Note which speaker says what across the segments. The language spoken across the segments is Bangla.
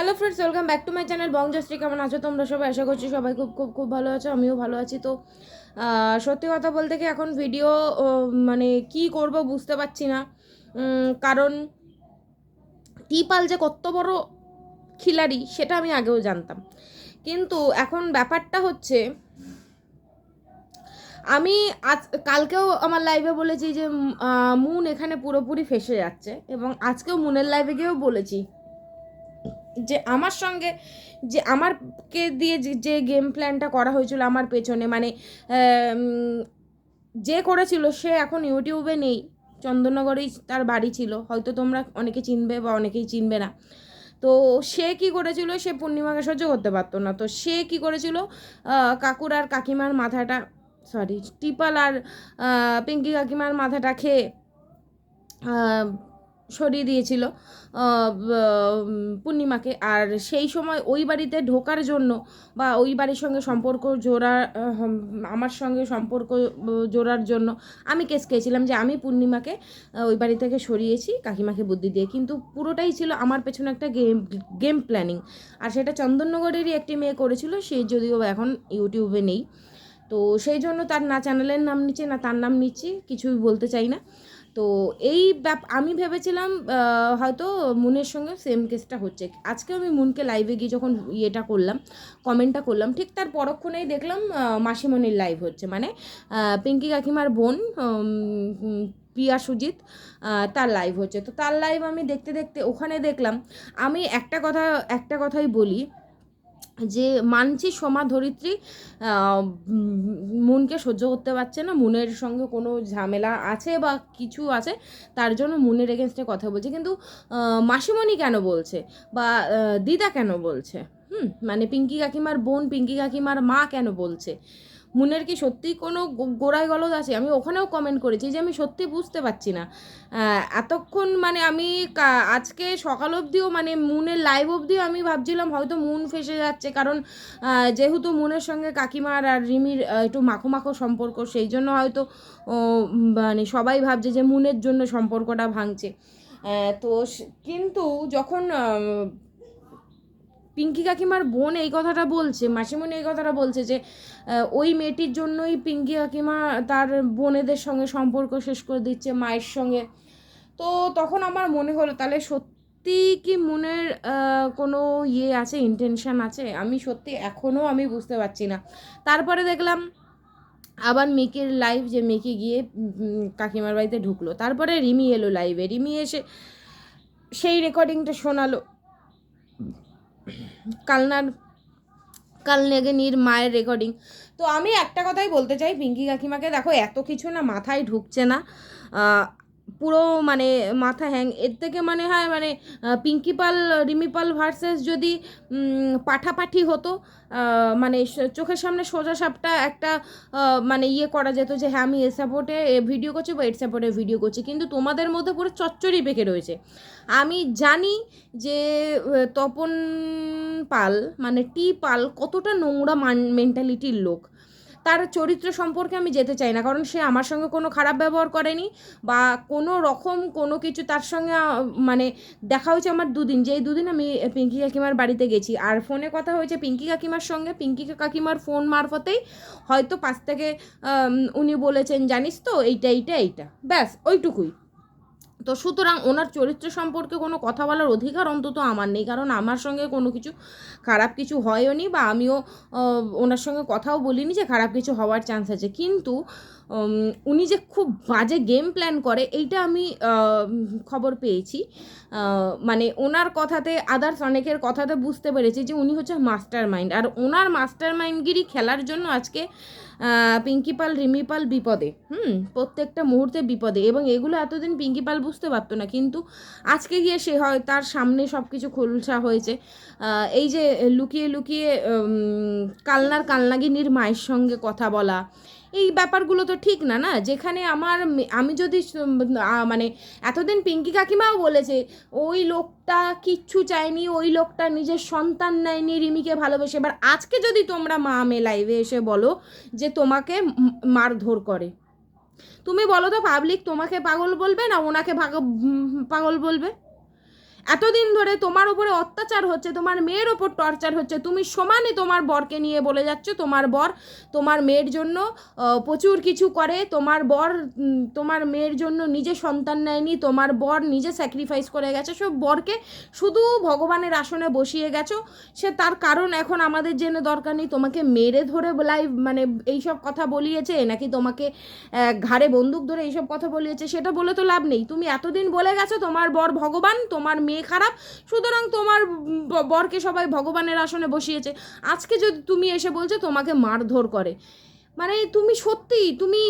Speaker 1: Hello friends welcome back to my channel বংজশ্রী কেমন আছো তোমরা সবাই? আশা করছি সবাই খুব খুব খুব ভালো আছো, আমিও ভালো আছি। তো সত্যি কথা বলতে কি এখন ভিডিও মানে কি করব বুঝতে পারছি না। কারণ টিপাল যে কত বড় খিলাড়ি, সেটা আমি আগেও জানতাম। কিন্তু এখন ব্যাপারটা হচ্ছে, আমি আজ, কালকেও আমার লাইভে বলেছি যে মুন এখানে পুরোপুরি ফেসে যাচ্ছে এবং আজকেও মুনের লাইভে গিয়েও বলেছি। যে আমার সঙ্গে যে আমারকে দিয়ে যে- গেম প্ল্যানটা করা হয়েছিল আমার পেছনে মানে যে করেছিল সে এখন ইউটিউবে নেই। চন্দননগরেই তার বাড়ি ছিল। হয়তো তোমরা অনেকে চিনবে বা অনেকেই চিনবে না। তো সে কি করেছিল? সে পূর্ণিমাকে সহ্য করতে পারতো না। তো সে কি করেছিল? কাকুর আর কাকিমার মাথাটা সরি টিপাল আর পিঙ্কি কাকিমার মাথাটা খেয়ে সরিয়ে দিয়েছিল পূর্ণিমাকে। আর সেই সময় ওই বাড়িতে ঢোকার জন্য বা ওই বাড়ির সঙ্গে সম্পর্ক জোড়া আমার সঙ্গে সম্পর্ক জোড়ার জন্য আমি কেস খেয়েছিলাম যে আমি পূর্ণিমাকে ওই বাড়ি থেকে সরিয়েছি কাকিমাকে বুদ্ধি দিয়ে। কিন্তু পুরোটাই ছিল আমার পেছনে একটা গেম গেম প্ল্যানিং। আর সেটা চন্দননগরেরই একটি মেয়ে করেছিল, সে যদিও এখন ইউটিউবে নেই। তো সেই জন্য তার না চ্যানেলের নাম নিচ্ছে না তার নাম নিচ্ছি কিছুই বলতে চাই না। তো এই ব্যাপ, আমি ভেবেছিলাম হয়তো মুনের সঙ্গে সেম কেসটা হচ্ছে। আজকে আমি মুনকে লাইভে গিয়ে যখন ইয়েটা করলাম কমেন্টটা করলাম, ঠিক তার পরক্ষণেই দেখলাম মাসিমণির লাইভ হচ্ছে। মানে পিঙ্কি কাকিমার বোন পিয়া সুজিত তার লাইভ হচ্ছে। তো তার লাইভ আমি দেখতে দেখতে ওখানে দেখলাম, আমি একটা কথা, একটা কথাই বলি যে মানছি সোমা ধরিত্রী মুনকে সহ্য করতে পারছে না, মুনের সঙ্গে কোনো ঝামেলা আছে বা কিছু আছে, তার জন্য মুনের এগেনস্টে কথা বলছে। কিন্তু মাসিমণি কেন বলছে বা দিদা কেন বলছে? হুম মানে পিঙ্কি কাকিমার বোন, পিঙ্কি কাকিমার মা কেন বলছে? মুনের কি সত্যিই কোনো গোড়ায় গলদ আছে? আমি ওখানেও কমেন্ট করেছি যে আমি সত্যি বুঝতে পারছি না। এতক্ষণ মানে আমি আজকে সকাল অবধিও মানে মুনের লাইভ অবধিও আমি ভাবছিলাম হয়তো মুন ফেসে যাচ্ছে। কারণ যেহেতু মুনের সঙ্গে কাকিমার আর রিমির একটু মাখো মাখো সম্পর্ক, সেই জন্য হয়তো মানে সবাই ভাবছে যে মুনের জন্য সম্পর্কটা ভাঙছে। তো কিন্তু যখন পিঙ্কি কাকিমার বোন এই কথাটা বলছে, মাসিমণি এই কথাটা বলছে যে ওই মেয়েটির জন্যই পিঙ্কি কাকিমা তার বোনেদের সঙ্গে সম্পর্ক শেষ করে দিচ্ছে মায়ের সঙ্গে। তো তখন আমার মনে হলো, তাহলে সত্যি কি মনের কোনো ইয়ে আছে ইন্টেনশন আছে? আমি সত্যি এখনও আমি বুঝতে পারছি না। তারপরে দেখলাম আবার মেকের লাইভ যে মেকে গিয়ে কাকিমার বাড়িতে ঢুকলো। তারপরে রিমি এলো লাইভে রিমি এসে সেই রেকর্ডিংটা শোনালো। কালনার কাল কালনেগেনির মায়ের রেকর্ডিং তো আমি একটা কথাই বলতে চাই, পিঙ্কি কাকিমাকে। দেখো, এত কিছু না মাথায় ঢুকছে না। পুরো মানে মাথা হ্যাং এর থেকে মনে হয় মানে পিঙ্কি পাল রিমি পাল ভার্সেস যদি পাঠাপাঠি হতো মানে চোখের সামনে সোজা সাপটা একটা মানে ইয়ে করা যেত যে হ্যাঁ আমি এ সাপোর্টে ভিডিও করছি বা এর সাপোর্টে ভিডিও করছি। কিন্তু তোমাদের মধ্যে পুরো চচ্চড়ি পেকে রয়েছে। আমি জানি যে তপন পাল মানে টি পাল কতটা নোংরা মান মেন্টালিটির লোক। তার চরিত্র সম্পর্কে আমি যেতে চাই না। কারণ সে আমার সঙ্গে কোনো খারাপ ব্যবহার করেনি বা কোনো রকম কোনো কিছু তার সঙ্গে মানে দেখা হয়েছে আমার দুদিন। যেই দুদিন আমি পিঙ্কি কাকিমার বাড়িতে গেছি। আর ফোনে কথা হয়েছে পিঙ্কি কাকিমার সঙ্গে। পিঙ্কি কাকিমার ফোন মারফতেই হয়তো পাশ থেকে উনি বলেছেন, জানিস তো এইটা এইটা এইটা। ব্যাস, ওইটুকুই। তো সুতরাং ওনার চরিত্র সম্পর্কে কোনো কথা বলার অধিকার অন্তত আমার নেই, কারণ আমার সঙ্গে কোনো কিছু খারাপ কিছু হয়ও নি বা আমিও ওনার সঙ্গে কথাও বলিনি যে খারাপ কিছু হওয়ার চান্স আছে। কিন্তু উনি যে খুব বাজে গেম প্ল্যান করে, এইটা আমি খবর পেয়েছি। মানে ওনার কথাতে আদার্স অনেকের কথাতে বুঝতে পেরেছি যে উনি হচ্ছে মাস্টার মাইন্ড আর ওনার মাস্টার মাইন্ডগিরি খেলার জন্য আজকে পিঙ্কি পাল, রিমি পাল বিপদে। হুম, প্রত্যেকটা মুহূর্তে বিপদে এবং এগুলো এতদিন পিঙ্কি পাল বুঝতে পারতো না। কিন্তু আজকে গিয়ে সে হয়, তার সামনে সব কিছু খোলসা হয়েছে। এই যে লুকিয়ে লুকিয়ে কালনার কালনাগিনীর মায়ের সঙ্গে কথা বলা এই ব্যাপারগুলো তো ঠিক না না? যেখানে আমার আমি যদি মানে এতদিন পিঙ্কি কাকিমাও বলেছে, ওই লোকটা কিচ্ছু চায়নি, ওই লোকটা নিজের সন্তান নেয়নি রিমিকে ভালোবেসে। এবার আজকে যদি তোমরা মা মে লাইভে এসে বলো যে তোমাকে মারধর করে, তুমি বলো তো পাবলিক তোমাকে পাগল বলবে না ওনাকে পাগল বলবে? এতদিন ধরে তোমার উপরে অত্যাচার হচ্ছে, তোমার মেয়ের ওপর টর্চার হচ্ছে, তুমি সমানে তোমার বরকে নিয়ে বলে যাচ্ছ, তোমার বর তোমার মেয়ের জন্য প্রচুর কিছু করে, তোমার বর তোমার মেয়ের জন্য নিজে সন্তান নেয়নি, তোমার বর নিজে স্যাক্রিফাইস করে গেছে, সব বরকে শুধু ভগবানের আসনে বসিয়ে গেছো, সে তার কারণ এখন আমাদের জেনে দরকার নেই, তোমাকে মেরে ধরে বলাই মানে এইসব কথা বলিয়েছে, নাকি তোমাকে ঘাড়ে বন্দুক ধরে এইসব কথা বলিয়েছে, সেটা বলে তো লাভ নেই, তুমি এতদিন বলে গেছো, তোমার বর ভগবান, তোমার মেয়ে খারাপ। সুতরাং তোমার বরকে সবাই ভগবানের আসনে বসিয়েছে। আজকে যদি তুমি এসে বলছো তোমাকে মারধর করে। মানে তুমি সত্যি তুমি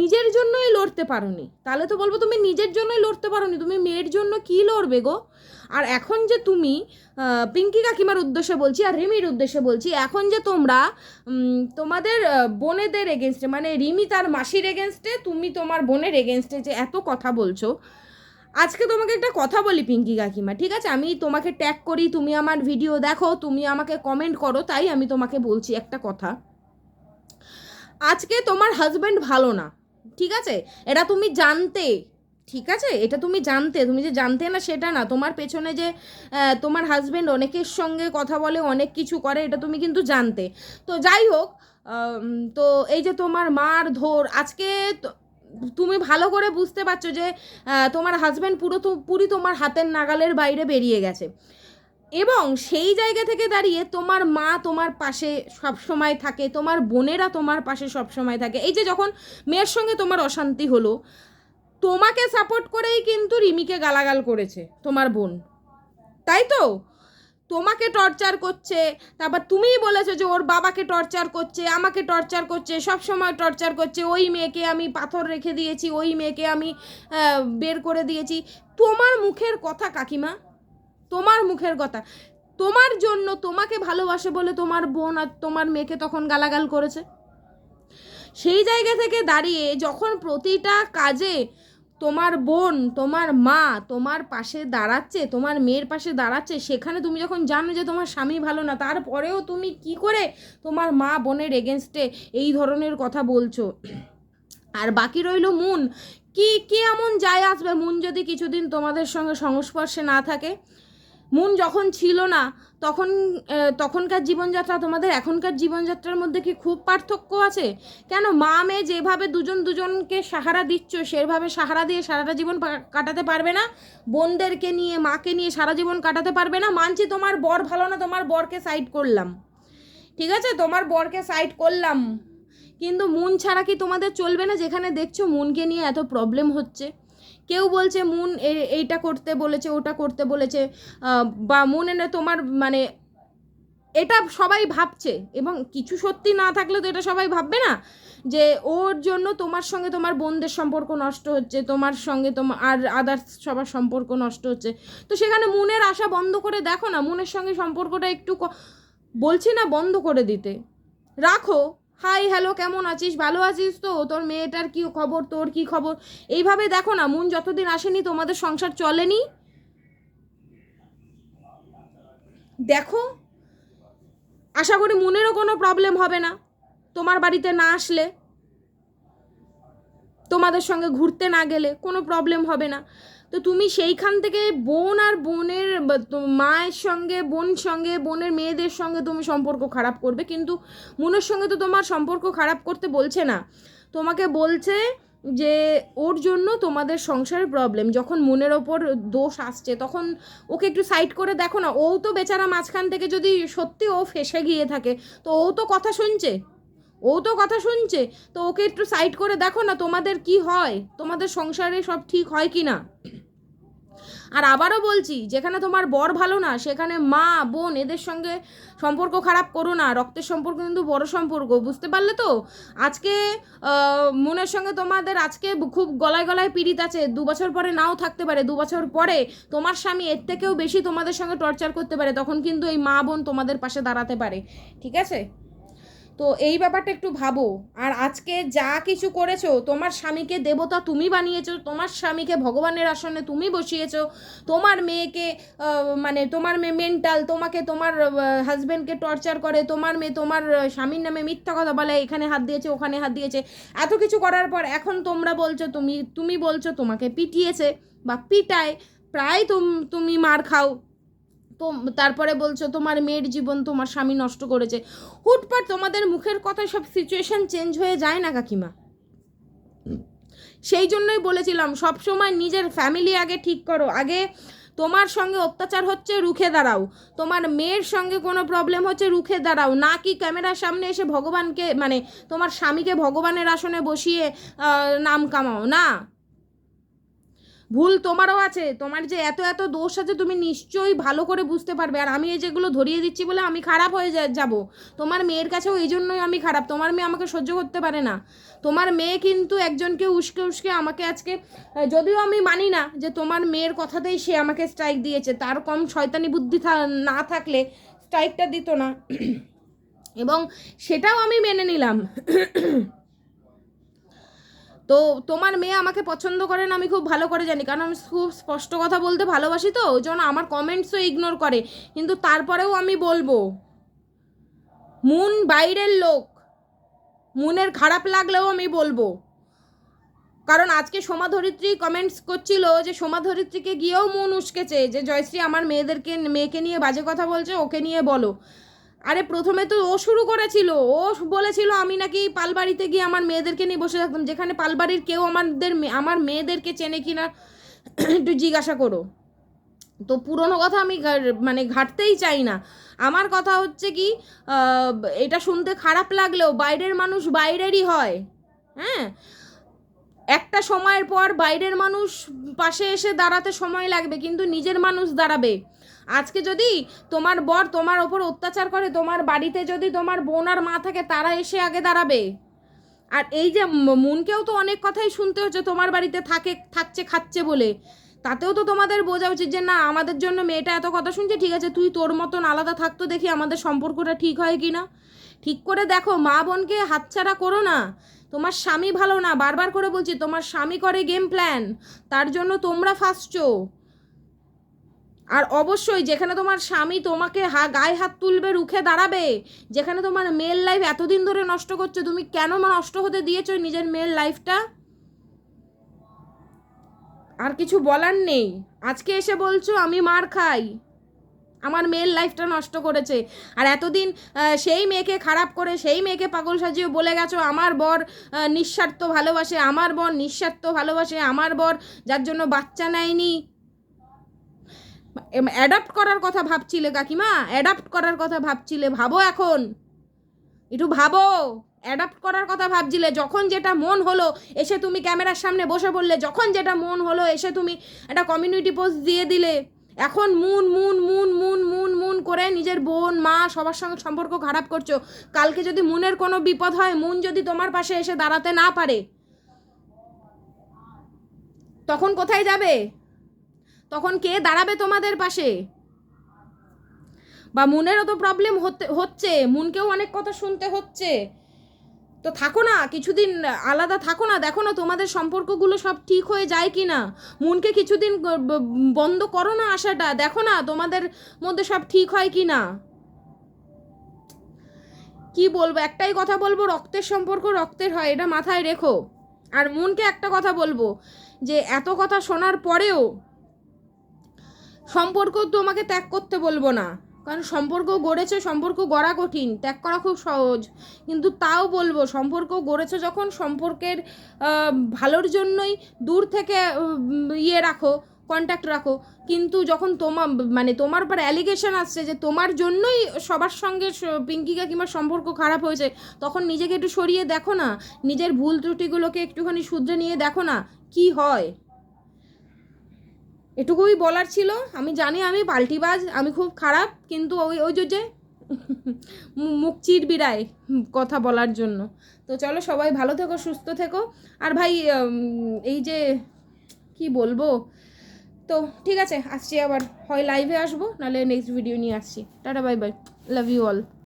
Speaker 1: নিজের জন্যই লড়তে পারোনি। তাহলে তো বলব তুমি নিজের জন্যই লড়তে পারোনি। তুমি মেয়ের জন্য কি লড়বে গো? আর এখন যে তুমি পিঙ্কি কাকিমার উদ্দেশ্যে বলছি আর রিমির উদ্দেশ্যে বলছি, এখন যে তোমরা তোমাদের বোনেদের এগেনস্টে মানে রিমি তার মাসির এগেনস্টে তুমি তোমার বোনের এগেনস্টে যে এত কথা বলছো আজকে তোমাকে একটা কথা বলি, পিঙ্কি কাকিমা, ঠিক আছে? আমি তোমাকে ট্যাগ করি, তুমি আমার ভিডিও দেখো, তুমি আমাকে কমেন্ট করো, তাই আমি তোমাকে বলছি একটা কথা। আজকে তোমার হাজব্যান্ড ভালো না, ঠিক আছে? এটা তুমি জানতে, ঠিক আছে? এটা তুমি জানতে, তুমি যে জানতে না সেটা না, তোমার পেছনে যে তোমার হাজব্যান্ড অনেকের সঙ্গে কথা বলে, অনেক কিছু করে, এটা তুমি কিন্তু জানতে। তো যাই হোক তো এই যে তোমার মার ধর, আজকে তুমি ভালো করে বুঝতে পারছ যে তোমার হাজব্যান্ড পুরো তো, পুরি তোমার হাতের নাগালের বাইরে বেরিয়ে গেছে। এবং সেই জায়গা থেকে দাঁড়িয়ে তোমার মা তোমার পাশে সব সময় থাকে, তোমার বোনেরা তোমার পাশে সব সময় থাকে। এই যে যখন মেয়ের সঙ্গে তোমার অশান্তি হলো, তোমাকে সাপোর্ট করেই কিন্তু রিমিকে গালাগাল করেছে তোমার বোন। তাই তো? তোমাকে টর্চার করছে। তারপর তুমিই বলেছ যে ওর বাবাকে টর্চার করছে, আমাকে টর্চার করছে সব সময় টর্চার করছে। ওই মেয়েকে আমি পাথর রেখে দিয়েছি, ওই মেয়েকে আমি বের করে দিয়েছি। তোমার মুখের কথা কাকিমা, তোমার মুখের কথা। তোমার জন্য তোমাকে ভালোবাসে বলে তোমার বোন আর তোমার মেয়েকে তখন গালাগাল করেছে। সেই জায়গা থেকে দাঁড়িয়ে যখন প্রতিটা কাজে তোমার বোন, তোমার মা তোমার পাশে দাঁড়াচ্ছে, তোমার মেয়ের পাশে দাঁড়াচ্ছে, সেখানে তুমি যখন জানো যে তোমার স্বামী ভালো না, তারপরেও তুমি কি করে তোমার মা বোনের এগেনস্টে এই ধরনের কথা বলছো? আর বাকি রইল মুন। কি কি এমন যায় আসবে মুন যদি কিছুদিন তোমাদের সঙ্গে সংস্পর্শে না থাকে? মুন যখন ছিল না, তখন তখনকার জীবনযাত্রা তোমাদের এখনকার জীবনযাত্রার মধ্যে কি খুব পার্থক্য আছে? কেন মা মেয়ে যেভাবে দুজন দুজনকে সাহারা দিচ্ছ, সেভাবে সাহারা দিয়ে সারাটা জীবন কাটাতে পারবে না? বোনদেরকে নিয়ে, মাকে নিয়ে সারা জীবন কাটাতে পারবে না? মানছি তোমার বর ভালো না, তোমার বরকে সাইড করলাম। ঠিক আছে? তোমার বরকে সাইড করলাম। কিন্তু মন ছাড়া কি তোমাদের চলবে না? যেখানে দেখছ মনকে নিয়ে এত প্রবলেম হচ্ছে। কেউ বলছে, মুন এইটা করতে বলেছে, ওটা করতে বলেছে বা মুন এনে তোমার মানে এটা সবাই ভাবছে এবং কিছু সত্যি না থাকলে তো এটা সবাই ভাববে না যে ওর জন্য তোমার সঙ্গে তোমার বোনদের সম্পর্ক নষ্ট হচ্ছে, তোমার সঙ্গে তোমার আর আদার্স সবার সম্পর্ক নষ্ট হচ্ছে। তো সেখানে মুনের আশা বন্ধ করে দেখো না, মুনের সঙ্গে সম্পর্কটা একটু বলছি না বন্ধ করে দিতে। রাখো হাই, হ্যালো, কেমন আছিস? ভালো আছিস তো? তোর মেয়েটার কি খবর? তোর কি খবর? এইভাবে দেখো না, মুন যতদিন আসেনি তোমাদের সংসার চলেনি। দেখো, আশা করি মুনেরও কোনো প্রবলেম হবে না। তোমার বাড়িতে না আসলে, তোমাদের সঙ্গে ঘুরতে না গেলে কোনো প্রবলেম হবে না। তো তুমি সেইখান থেকে বোন আর বোনের মায়ের সঙ্গে, বোন সঙ্গে, বোনের মেয়েদের সঙ্গে তুমি সম্পর্ক খারাপ করবে। কিন্তু মুনের সঙ্গে তো তোমার সম্পর্ক খারাপ করতে বলছে না। তোমাকে বলছে যে ওর জন্য তোমাদের সংসারের প্রবলেম যখন মনের ওপর দোষ আসছে, তখন ওকে একটু সাইড করে দেখো না। ও তো বেচারা মাঝখান থেকে যদি সত্যি ও ফেসে গিয়ে থাকে, তো ও তো কথা শুনছে। ও তো কথা শুনছে। তো ওকে একটু সাইড করে দেখো না তোমাদের কি হয়? তোমাদের সংসারে সব ঠিক হয় কি না আর আবারও বলছি, যেখানে তোমার বর ভালো না, সেখানে মা, বোন এদের সঙ্গে সম্পর্ক খারাপ করো না। রক্তের সম্পর্ক কিন্তু বড় সম্পর্ক, বুঝতে পারলে তো? আজকে মনের সঙ্গে তোমাদের আজকে খুব গলায় গলায় পীড়িত আছে। দু বছর পরে নাও থাকতে পারে, দু বছর পরে তোমার স্বামী এর থেকেও বেশি তোমাদের সঙ্গে টর্চার করতে পারে, তখন কিন্তু এই মা, বোন তোমাদের পাশে দাঁড়াতে পারে। ঠিক আছে? তো এই ব্যাপারটা একটু ভাবো। আর আজকে যা কিছু করেছ, তোমার স্বামীকে দেবতা তুমি বানিয়েছো, তোমার স্বামীকে ভগবানের আসনে তুমি বসিয়েছো, তোমার মেয়েকে মানে তোমার মেয়ে মেন্টাল তোমাকে তোমার হাজব্যান্ডকে টর্চার করে, তোমার মেয়ে তোমার স্বামীর নামে মিথ্যা কথা বলে, এখানে হাত দিয়েছে, ওখানে হাত দিয়েছে, এত কিছু করার পর এখন তোমরা বলছো তুমি তুমি বলছো তোমাকে পিটিয়েছে বা পিটায়, প্রায় তুম- মার খাও। তো তারপরে বলছো তোমার মেয়ের জীবন তোমার স্বামী নষ্ট করেছে। হুটপাট তোমাদের মুখের কথায় সব সিচুয়েশন চেঞ্জ হয়ে যায় না, কাকিমা? সেই জন্যই বলেছিলাম সব সময় নিজের ফ্যামিলি আগে ঠিক করো। আগে তোমার সঙ্গে অত্যাচার হচ্ছে, রুখে দাঁড়াও। তোমার মেয়ের সঙ্গে কোনো প্রবলেম হচ্ছে, রুখে দাঁড়াও। না কি ক্যামেরার সামনে এসে ভগবানকে মানে তোমার স্বামীকে ভগবানের আসনে বসিয়ে নাম কামাও, না। ভুল তোমারও আছে, তোমার যে এত এত দোষ আছে তুমি নিশ্চয়ই ভালো করে বুঝতে পারবে। আর আমি এই যেগুলো ধরিয়ে দিচ্ছি বলে আমি খারাপ হয়ে যাব। তোমার মেয়ের কাছেও এই জন্যই আমি খারাপ। তোমার মেয়ে আমাকে সহ্য করতে পারে না। তোমার মেয়ে কিন্তু একজনকে উস্কে উস্কে আমাকে আজকে যদিও আমি মানি না যে তোমার মেয়ের কথাতেই সে আমাকে স্ট্রাইক দিয়েছে, তার কম শয়তানি বুদ্ধি না থাকলে স্ট্রাইকটা দিত না। এবং সেটাও আমি মেনে নিলাম। তো তোমার মেয়ে আমাকে পছন্দ করেন আমি খুব ভালো করে জানি। কারণ আমি খুব স্পষ্ট কথা বলতে ভালোবাসি তো, ওই জন্য আমার কমেন্টসও ইগনোর করে। কিন্তু তারপরেও আমি বলব, মুন বাইরের লোক, মুনের খারাপ লাগলেও আমি বলব। কারণ আজকে সোমা ধরিত্রী কমেন্টস করছিল যে সোমা ধরিত্রীকে গিয়েও মন উস্কেছে, যে জয়শ্রী আমার মেয়েদেরকে, মেয়েকে নিয়ে বাজে কথা বলছে, ওকে নিয়ে বলো। আরে প্রথমে তো ও শুরু করেছিল। ও বলেছিল, আমি নাকি পালবাড়িতে গিয়ে আমার মেয়েদেরকে নিয়ে বসে থাকতাম। যেখানে পালবাড়ির কেউ আমাদের আমার মেয়েদেরকে চেনে কিনা একটু জিজ্ঞাসা করো। তো পুরনো কথা আমি মানে ঘাটতেই চাই না। আমার কথা হচ্ছে কি এটা শুনতে খারাপ লাগলেও বাইরের মানুষ বাইরেরই হয়। হ্যাঁ? একটা সময়ের পর বাইরের মানুষ পাশে এসে দাঁড়াতে সময় লাগবে, কিন্তু নিজের মানুষ দাঁড়াবে। আজকে যদি তোমার বর তোমার ওপর অত্যাচার করে, তোমার বাড়িতে যদি তোমার বোন আর মা থাকে, তারা এসে আগে দাঁড়াবে। আর এই যে মনকেও তো অনেক কথাই শুনতে হচ্ছে, তোমার বাড়িতে থাকে, থাকছে, খাচ্ছে বলে। তাতেও তো তোমাদের বোঝা উচিত যে না, আমাদের জন্য মেয়েটা এত কথা শুনছে, ঠিক আছে, তুই তোর মতন আলাদা থাকতো দেখি আমাদের সম্পর্কটা ঠিক হয় কি না ঠিক করে দেখো, মা বোনকে হাতছাড়া করো না। তোমার স্বামী ভালো না, বারবার করে বলছি, তোমার স্বামী করে গেম প্ল্যান, তার জন্য তোমরা ফাঁসছো। আর অবশ্যই যেখানে তোমার স্বামী তোমাকে হা, গায়ে হাত তুলবে, রুখে দাঁড়াবে, যেখানে তোমার মেল লাইফ এতদিন ধরে নষ্ট করছ, তুমি কেন নষ্ট হতে দিয়েছ নিজের মেল লাইফটা আর কিছু বলার নেই। আজকে এসে বলছো, আমি মার খাই। আমার মেয়ের লাইফটা নষ্ট করেছে। আর এতদিন সেই মেয়েকে খারাপ করে, সেই মেয়েকে পাগল সাজিয়ে বলে গেছো, আমার বর নিঃস্বার্থ ভালোবাসে, আমার বর নিঃস্বার্থ ভালোবাসে, আমার বর যার জন্য বাচ্চা নেয়নি। অ্যাডাপ্ট করার কথা ভাবছিলে কাকিমা? অ্যাডাপ্ট করার কথা ভাবছিলে, ভাবো এখন। একটু ভাবো। অ্যাডাপ্ট করার কথা ভাবছিলে, যখন যেটা মন হলো, এসে তুমি ক্যামেরার সামনে বসে বললে, যখন যেটা মন হলো, এসে তুমি একটা কমিউনিটি পোস্ট দিয়ে দিলে। এখন মুন মুন মুন মুন মুন মুন করে নিজের বোন, মা সবার সঙ্গে সম্পর্ক খারাপ করছ। কালকে যদি মুনের কোনো বিপদ হয়, মুন যদি তোমার পাশে এসে দাঁড়াতে না পারে, তখন কোথায় যাবে? তখন কে দাঁড়াবে তোমাদের পাশে? বা মনেরও তো প্রবলেম হতে, হচ্ছে। মনকেও অনেক কথা শুনতে হচ্ছে। তো থাকো না, কিছুদিন আলাদা থাকো না। দেখো না তোমাদের সম্পর্কগুলো সব ঠিক হয়ে যায় কি না। মুনকে কিছুদিন বন্ধ করো না আশাটা। দেখো না তোমাদের মধ্যে সব ঠিক হয় কি না। কি বলব? একটাই কথা বলব, রক্তের সম্পর্ক রক্তের হয়, এটা মাথায় রেখো। আর মনকে একটা কথা বলব, যে এত কথা শোনার পরেও সম্পর্ক তোমাকে ত্যাগ করতে বলব না। কারণ সম্পর্ক গড়েছে, সম্পর্ক গড়া কঠিন, ত্যাগ করা খুব সহজ। কিন্তু তাও বলব, সম্পর্ক গড়েছে যখন সম্পর্কের ভালোর জন্যই দূর থেকে ইয়ে রাখো কন্ট্যাক্ট রাখো। কিন্তু যখন তোমার মানে তোমার উপর অ্যালিগেশন আসছে যে তোমার জন্যই সবার সঙ্গে স- পিঙ্কি কাকিমার সম্পর্ক খারাপ হয়েছে, তখন নিজেকে একটু সরিয়ে দেখো না। নিজের ভুল ত্রুটিগুলোকে একটুখানি শুধরে নিয়ে দেখো না, কি হয়? এটুকুই বলার ছিল। আমি জানি আমি পাল্টিবাজ, আমি খুব খারাপ, কিন্তু ওই ওই যে মুখ চিরবিড়ায় কথা বলার জন্য। তো চলো সবাই ভালো থেকো, সুস্থ থেকো। আর ভাই এই যে, কি বলব? তো ঠিক আছে, আসছি আবার। হয় লাইভে আসব, নাহলে নেক্সট ভিডিও নিয়ে আসছি। Tata bye bye love you all